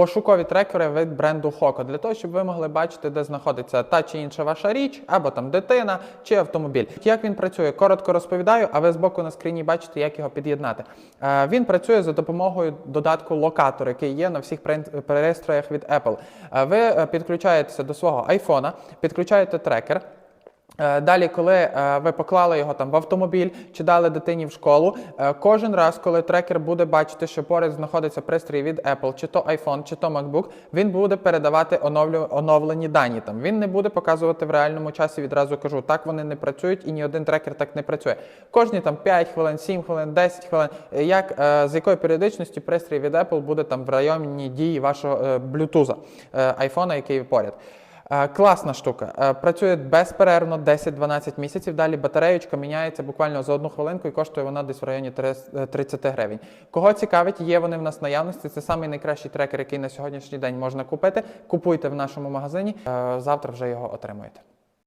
пошукові трекери від бренду Hoco, для того, щоб ви могли бачити, де знаходиться та чи інша ваша річ, або там дитина чи автомобіль. Як він працює? Коротко розповідаю, а ви збоку на скріні бачите, як його під'єднати. Е, Він працює за допомогою додатку локатор, який є на всіх пристроях від Apple. Е, Ви е, підключаєтеся до свого айфона, підключаєте трекер. Е, Далі, коли е, ви поклали його там в автомобіль чи дали дитині в школу, е, кожен раз, коли трекер буде бачити, що поряд знаходиться пристрій від Apple, чи то iPhone, чи то MacBook, він буде передавати оновлені дані. Там він не буде показувати в реальному часі. Відразу кажу, так вони не працюють, і ні один трекер так не працює. Кожні там 5 хвилин, 7 хвилин, 10 хвилин. Як з якою періодичністю пристрій від Apple буде там в районі дії вашого е, айфона, який поряд. Е, Класна штука. Е, Працює безперервно 10-12 місяців. Далі батареючка міняється буквально за одну хвилинку і коштує вона десь в районі 30 гривень. Кого цікавить, є вони в нас наявності. Це самий найкращий трекер, який на сьогоднішній день можна купити. Купуйте в нашому магазині. Е, Завтра вже його отримуєте.